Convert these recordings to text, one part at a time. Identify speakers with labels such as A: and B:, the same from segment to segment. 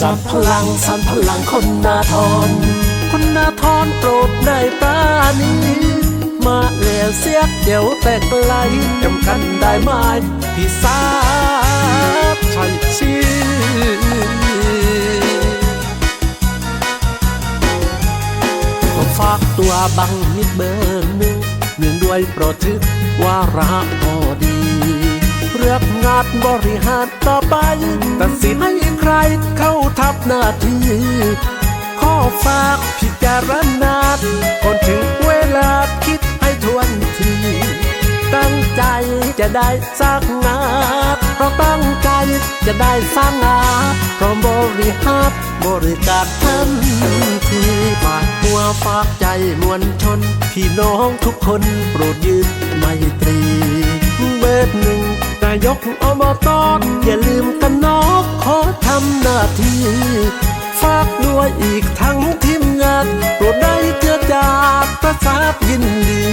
A: สัมพลังสัมพลังคนนาทรคนนาทรโปรดได้ปราณีมาแล้วเสียเดี๋ยวแต่ไกลจำกันได้ไหมพี่สาวใช่ชีก็ฝากตัวบังมิดเบอร์หนึ่งเนื่องด้วยโปรดทึกว่าระพอดี อบงานบริหารต่อไปตัดสินให้ใครเข้าทับหน้าที่ข้อฝากพิจารณาก่อนถึงเวลาคิดให้ทวนที ตั้งใจจะได้สร้างงานเพราะตั้งใจจะได้สร้างงานพร้อมบริหารบริการทันทีฝากตัวฝากใจมวลชน พี่น้องทุกคนโปรดยืนไมตรีเบอร์หนึ่งายกอบตอย่าลืมกันนอกขอทำหน้าที่ ฝากด้วยอีกทั้งทีมงานโปรดได้เจือจากประสาทยินดี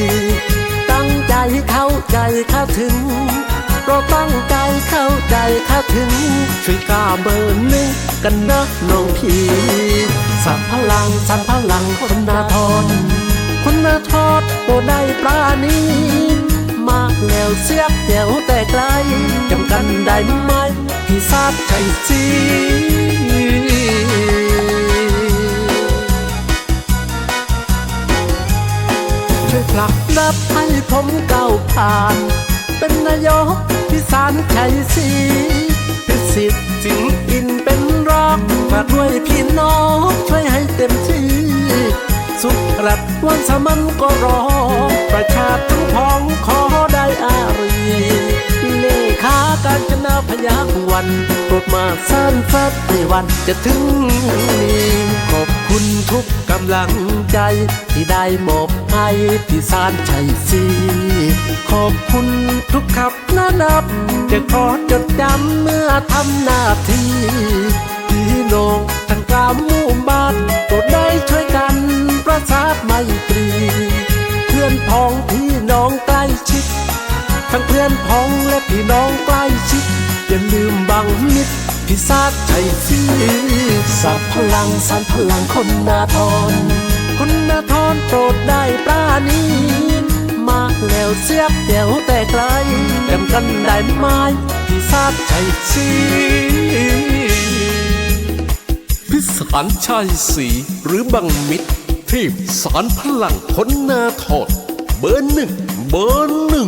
A: ตั้งใจเข้าใจเข้าถึงเราตั้งใจเข้าใจเข้าถึง ช่วยก้าเบอร์หนึ่งกันนะน้องพี่สัมพลังสัมพลังคนนาทรคนนาทอดโปรดได้ปราณี วเสียบเดียวแต่ไกลจำกันได้ไหมพี่ทราบใจจีช่วยผลักดับให้ผมก้าวผ่าน เป็นนายกพิสารชัยศรีพิสิทธิ์สิงอินเป็นรอกฝาด้วยพี่น้องช่วยให้เต็มที่ สุดรัดวันสามันก็รอประ วันโปรดมาสร้างฟัดในวันจะถึงนี้ขอบคุณทุกกำลังใจ ที่ได้มอบให้ที่สารชัยศรีขอบคุณทุกขับหน้านับ จะขอจดจำเมื่อทำหน้าที่พี่น้องทั้งกามหมู่บ้านโปรดได้ช่วยกันประสาทไมตรี เพื่อนพ้องพี่น้องใกล้ชิด ทั้งเพื่อนพ้องและพี่น้องใกล้ชิด บังมิตรพิซาใจซีสับพลังสันพลังคนนาทรคนนาทรโปรดได้ปราณีมาแล้วเสียบเดียวแต่ไกลจำกันได้ไหมพิซาใจซี
B: พิสารชัยศรีหรือบังมิตรทีมสารพลังคนนาทอดเบอร์หนึ่งเบอร์หนึ่ง